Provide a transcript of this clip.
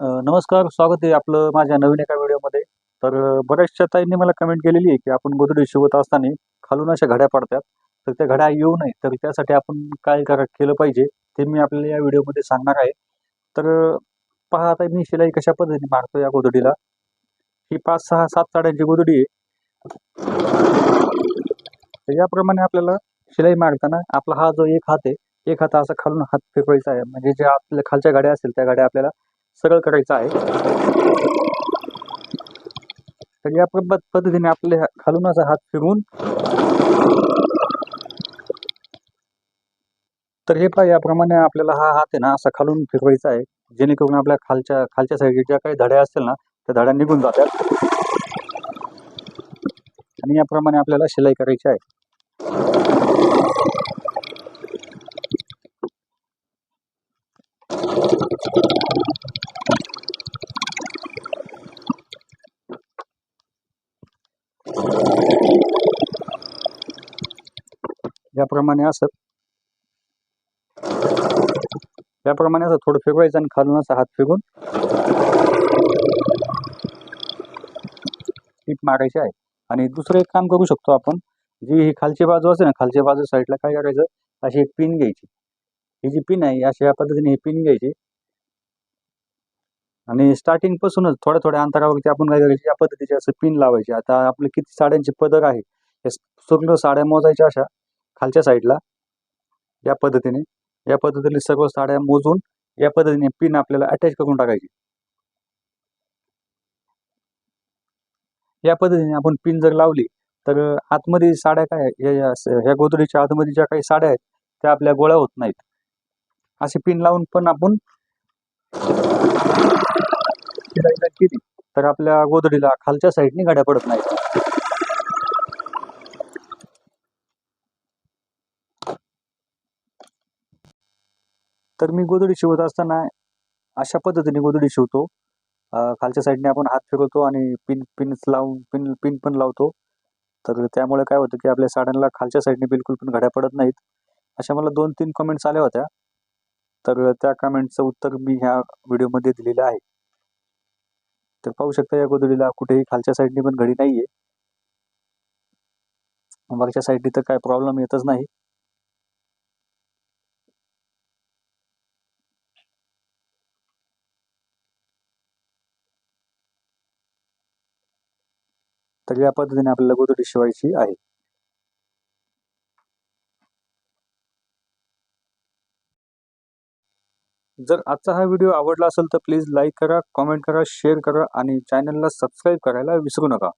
नमस्कार स्वागत आहे आपलं माझ्या नवीन एका व्हिडिओमध्ये. तर बऱ्याचशा ताईंनी मला कमेंट केलेली आहे की आपण गोधडी शिवत असताना खालून अशा घड्या पडतात. तर त्या घड्या येऊ नये तर त्यासाठी आपण काय करा केलं पाहिजे ते मी आपल्याला या व्हिडिओमध्ये सांगणार आहे. तर पहा आता मी शिलाई कशा पद्धतीने मारतो या गोदडीला. ही पाच सहा सात साड्यांची गोदडी आहे. तर याप्रमाणे आपल्याला शिलाई मारताना आपला हा जो एक हात आहे एक हात असा खालून हात फेकवायचा आहे. म्हणजे ज्या आपल्या खालच्या गाड्या असतील त्या गाड्या आपल्याला सरळ करायचा आहे. तर या पद्धतीने आपले खालून असा हात फिरवून तर हे पहा याप्रमाणे आपल्याला हा हात आहे ना असा खालून फिरवायचा आहे. जेणेकरून आपल्या खालच्या खालच्या साईडच्या ज्या काही धड्या असतील ना त्या धड्या निघून जातात. आणि याप्रमाणे आपल्याला शिलाई करायची आहे. याप्रमाणे असं याप्रमाणे असं थोडं फिरवायचं आणि खालून असं हात फिरून टीप मारायची आहे. आणि दुसरं एक काम करू शकतो आपण. जी ही खालची बाजू असते ना खालच्या बाजू साईडला काय करायचं? अशी एक पिन घ्यायची. ही जी पिन आहे अशा या पद्धतीने ही पिन घ्यायची. आणि स्टार्टिंग पासूनच थोड्या थोड्या अंतरावरती आपण काय करायची या पद्धतीची असं पिन लावायची. आता आपले किती साड्यांचे पदर आहे हे पूर्ण साड्या मोजायच्या अशा खालच्या साईडला या पद्धतीने या पद्धतीने सर्व साड्या मोजून या पद्धतीने पिन आपल्याला अटॅच करून टाकायची. या पद्धतीने आपण पिन जर लावली तर आतमध्ये साड्या काय आहे, या- या ह्या गोदडीच्या आतमध्ये ज्या काही साड्या आहेत त्या आपल्या गोळ्या होत नाहीत. अशी पिन लावून पण आपण केली तर आपल्या गोदडीला खालच्या साईडने गाड्या पडत नाहीत. तर मी गोदडी शिवत असताना अशा पद्धतीने गोदडी शिवतो. खालच्या साईडने आपण हात फिरवतो आणि पिन पिन्स लावून पिन पिन पण लावतो. तर त्यामुळे काय होतं की आपल्या साड्यांना खालच्या साईडने बिलकुल पण घड्या पडत नाहीत. अशा मला दोन तीन कमेंट्स आल्या होत्या. तर त्या कमेंटचं उत्तर मी ह्या व्हिडिओमध्ये दिलेलं आहे. तर पाहू शकता या गोदडीला कुठेही खालच्या साईडने पण घडी नाही आहे वरच्या साईडने तर काय प्रॉब्लेम येतच नाही. तर या पद्धतीने आपल्याला गोदडी शिवायची आहे. जर आजचा हा व्हिडिओ आवडला असेल तर प्लीज लाईक करा कमेंट करा शेअर करा आणि चॅनलला सबस्क्राईब करायला विसरू नका.